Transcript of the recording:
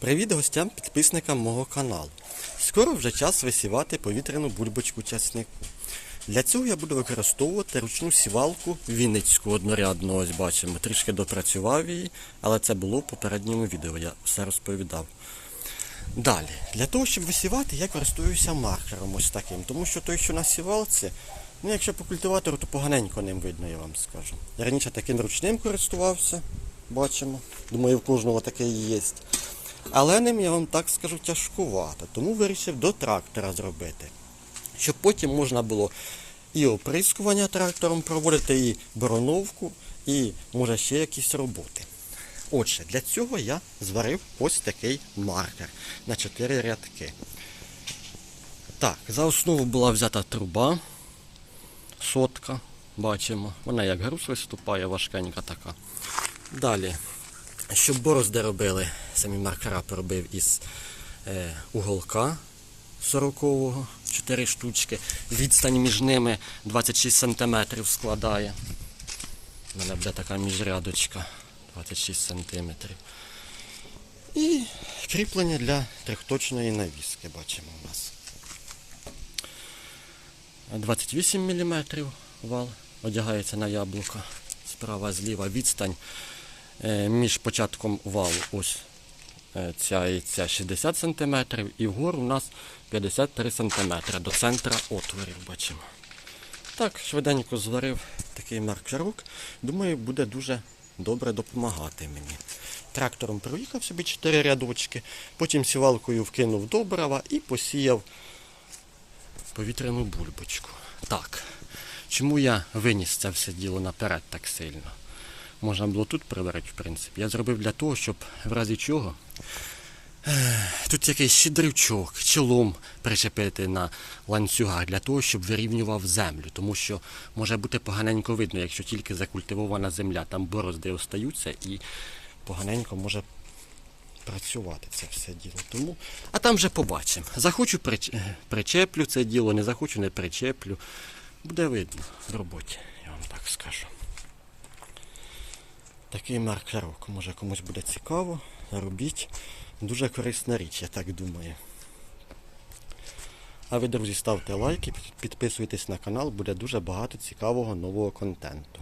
Привіт гостям підписникам мого каналу. Скоро вже час висівати повітряну бульбочку часнику. Для цього я буду використовувати ручну сівалку Вінницьку однорядну, ось бачимо. Трішки допрацював її, але це було в попередньому відео, я все розповідав. Далі, для того, щоб висівати, я користуюся маркером ось таким, тому що той, що на сівалці, ну якщо по культиватору, то поганенько ним видно, я вам скажу. Я раніше таким ручним користувався, бачимо. Думаю, в кожного таке і є. Але ним я вам так скажу тяжкувато, тому вирішив до трактора зробити. Щоб потім можна було і оприскування трактором проводити, і бороновку, і може ще якісь роботи. Отже, для цього я зварив ось такий маркер на 4 рядки. Так, за основу була взята труба, сотка, бачимо. Вона як груз виступає, важкенька така. Далі, щоб борозди робили, самі маркера поробив із е, уголка 40-го, 4 штучки. Відстань між ними 26 см складає. У мене буде така міжрядочка 26 см. І кріплення для трьохточної навіски бачимо у нас. 28 мм вал одягається на яблука. Справа зліва відстань між початком валу ось е, ця і ця 60 см і вгору у нас 53 см до центра отворів бачимо. Так, швиденько зварив такий маркерок. Думаю, буде дуже добре допомагати мені. Трактором проїхав собі 4 рядочки, потім сівалкою вкинув добрива і посіяв повітряну бульбочку. Так, чому я виніс це все діло наперед так сильно? Можна було тут прибрати, в принципі. Я зробив для того, щоб в разі чого тут якийсь щедрівчок, чолом причепити на ланцюгах для того, щоб вирівнював землю. Тому що може бути поганенько видно, якщо тільки закультивована земля, там борозди остаються і поганенько може працювати це все діло. Тому, а там вже побачимо. Захочу прич... причеплю це діло, не захочу, не причеплю. Буде видно в роботі, я вам так скажу. Такий маркерок. Може комусь буде цікаво. Робіть. Дуже корисна річ, я так думаю. А ви, друзі, ставте лайки, підписуйтесь на канал, буде дуже багато цікавого нового контенту.